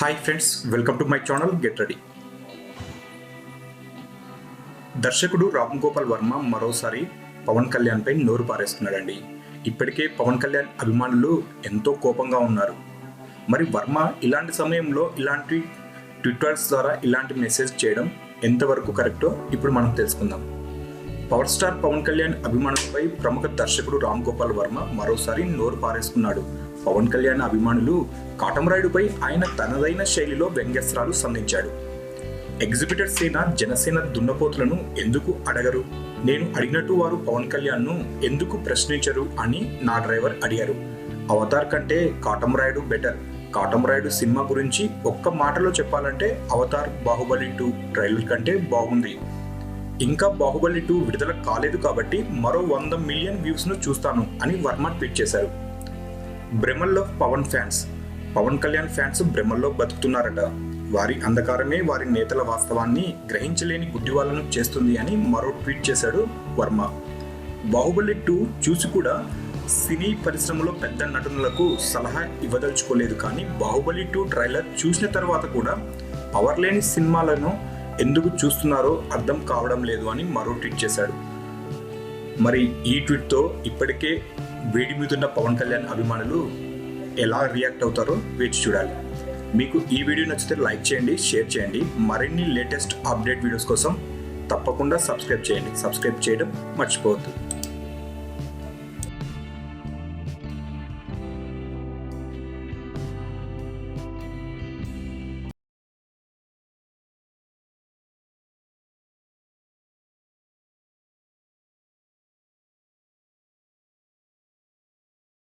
Hi friends welcome to my channel get ready దర్శకుడు రామ్ గోపాల్ వర్మ మరోసారి పవన్ కళ్యాణ్ పై నోరు పారేస్తున్నాడండి. ఇప్పటికే పవన్ కళ్యాణ్ అభిమానులు ఎంతో కోపంగా ఉన్నారు. మరి వర్మ ఇలాంటి సమయంలో ఇలాంటి ట్విట్టర్స్ ద్వారా ఇలాంటి మెసేజ్ చేయడం ఎంతవరకు కరెక్టో ఇప్పుడు మనం తెలుసుకుందాం. పవర్ స్టార్ పవన్ కళ్యాణ్ అభిమానులపై ప్రముఖ దర్శకుడు రామ్ గోపాల్ వర్మ మరోసారి నోరు పారేసుకున్నాడు. పవన్ కళ్యాణ్ అభిమానులు కాటమరాయుడుపై ఆయన తనదైన శైలిలో వ్యంగ్యస్త్రాలు సంధించాడు. ఎగ్జిబిటర్ సేన జనసేన దున్నపోతులను ఎందుకు అడగరు? నేను అడిగినట్టు వారు పవన్ కళ్యాణ్ను ఎందుకు ప్రశ్నించరు అని నా డ్రైవర్ అడిగారు. అవతార్ కంటే కాటమరాయుడు బెటర్. కాటమరాయుడు సినిమా గురించి ఒక్క మాటలో చెప్పాలంటే అవతార్ బాహుబలి టూ ట్రైలర్ కంటే బాగుంది. ఇంకా బాహుబలి టూ విడుదల కాలేదు కాబట్టి మరో వంద మిలియన్ వ్యూస్ను చూస్తాను అని వర్మ ట్వీట్ చేశారు. బ్రెమల్లో పవన్ ఫ్యాన్స్ పవన్ కళ్యాణ్ ఫ్యాన్స్ బ్రెమల్లో బతుకుతున్నారట. వారి అంధకారమే వారి నేతల వాస్తవాన్ని గ్రహించలేని గుడ్డివాళ్ళను చేస్తుంది అని మరో ట్వీట్ చేశాడు వర్మ. బాహుబలి టూ చూసి కూడా సినీ పరిశ్రమలో పెద్ద నటునులకు సలహా ఇవ్వదలుచుకోలేదు కానీ బాహుబలి టూ ట్రైలర్ చూసిన తర్వాత కూడా పవర్ లేని సినిమాలను ఎందుకు చూస్తున్నారో అర్థం కావడం లేదు అని మరో ట్వీట్ చేశాడు. మరి ఈ ట్వీట్తో ఇప్పటికే వేడి మీదున్న పవన్ కళ్యాణ్ అభిమానులు ఎలా రియాక్ట్ అవుతారో వేచి చూడాలి. మీకు ఈ వీడియో నచ్చితే లైక్ చేయండి షేర్ చేయండి. మరిన్ని లేటెస్ట్ అప్డేట్ వీడియోస్ కోసం తప్పకుండా సబ్స్క్రైబ్ చేయండి. సబ్స్క్రైబ్ చేయడం మర్చిపోవద్దు.